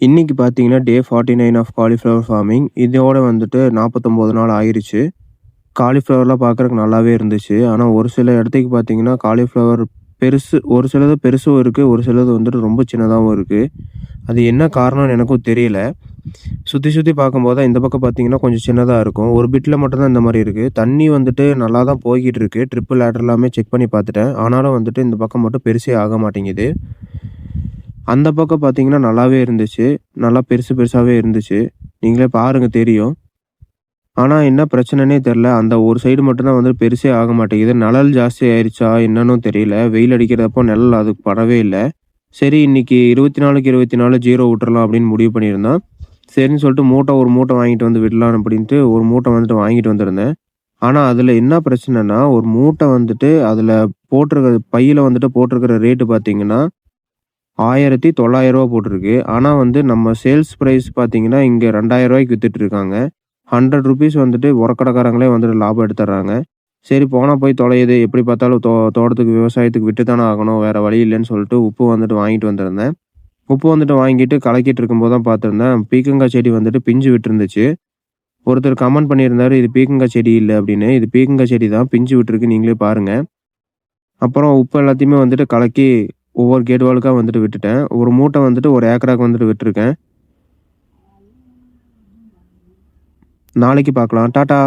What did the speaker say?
இன்றைக்கி பார்த்தீங்கன்னா, டே 49 of cauliflower farming. இதோட வந்துட்டு 49 நாள் ஆயிடுச்சு காலிஃப்ளவர்லாம் பார்க்குறக்கு நல்லாவே இருந்துச்சு. ஆனால் ஒரு சில இடத்துக்கு பார்த்தீங்கன்னா, காலிஃப்ளவர் பெருசு ஒரு சிலது பெருசும் இருக்குது ஒரு சிலது வந்துட்டு ரொம்ப சின்னதாகவும் இருக்குது அது என்ன காரணம்னு எனக்கும் தெரியல. சுற்றி சுற்றி பார்க்கும்போது தான் இந்த பக்கம் பார்த்தீங்கன்னா, கொஞ்சம் சின்னதாக இருக்கும். ஒரு பிட்டில் மட்டும்தான் இந்த மாதிரி இருக்குது தண்ணி வந்துட்டு நல்லா தான் போய்கிட்டு இருக்குது ட்ரிப்பு லேட்டர் எல்லாமே செக் பண்ணி பார்த்துட்டேன். ஆனாலும் வந்துட்டு இந்த பக்கம் மட்டும் பெருசே ஆக மாட்டேங்குது. அந்த பக்கம் பார்த்தீங்கன்னா, நல்லாவே இருந்துச்சு. நல்லா பெருசு பெருசாகவே இருந்துச்சு. நீங்களே பாருங்க தெரியும். ஆனால் என்ன பிரச்சனைன்னே தெரில அந்த ஒரு சைடு மட்டும்தான் வந்து பெருசே ஆக மாட்டேங்குது. நிழல் ஜாஸ்தி ஆயிடுச்சா என்னன்னு தெரியல. வெயில் அடிக்கிறப்போ நிழல் அதுக்கு படவே இல்லை சரி இன்னைக்கு 24க்கு 24 ஜீரோ விட்டுறலாம் அப்படின்னு முடிவு பண்ணியிருந்தேன் சரின்னு சொல்லிட்டு மூட்டை ஒரு மூட்டை வாங்கிட்டு வந்து விடலாம் அப்படின்ட்டு ஒரு மூட்டை வந்துட்டு வாங்கிட்டு வந்திருந்தேன். ஆனால் அதில் என்ன பிரச்சனைன்னா, ஒரு மூட்டை வந்துட்டு அதில் போட்டிருக்கிற பையில் வந்துட்டு போட்டிருக்கிற ரேட்டு பார்த்தீங்கன்னா, ஆயிரத்தி தொள்ளாயிரரூவா போட்டிருக்கு. ஆனால் வந்து நம்ம சேல்ஸ் ப்ரைஸ் பார்த்தீங்கன்னா, இங்க ரூ. 2000க்கு வித்துட்டு ஹண்ட்ரட் ரூ. 100 வந்துட்டு உரக்கடைக்காரங்களே வந்துட்டு லாபம் எடுத்துடுறாங்க. சரி போனால் போய் தொலையுது. எப்படி பார்த்தாலும் தோ தோட்டத்துக்கு விவசாயத்துக்கு விட்டு தானே ஆகணும். வேறு வழி இல்லைன்னு சொல்லிட்டு உப்பு வந்துட்டு வாங்கிட்டு வந்திருந்தேன். உப்பு வந்துட்டு வாங்கிட்டு கலக்கிட்டு இருக்கும்போது தான் பார்த்துருந்தேன். பீக்கங்காய் செடி வந்துட்டு பிஞ்சு விட்டுருந்துச்சு. ஒருத்தர் கமெண்ட் பண்ணியிருந்தாரு, "இது பீக்கங்காய் செடி இல்லை அப்படின்னு. இது பீக்கங்காய் செடி தான். பிஞ்சு விட்டுருக்கு. நீங்களே பாருங்கள் அப்புறம் உப்பு எல்லாத்தையுமே வந்துட்டு கலக்கி ஒவ்வொரு கேட் வாலுக்காக வந்துட்டு விட்டுட்டேன். ஒரு மூட்டை வந்துட்டு ஒரு ஏக்கராக்கு வந்துட்டு விட்டுருக்கேன். நாளைக்கு பார்க்கலாம். டாட்டா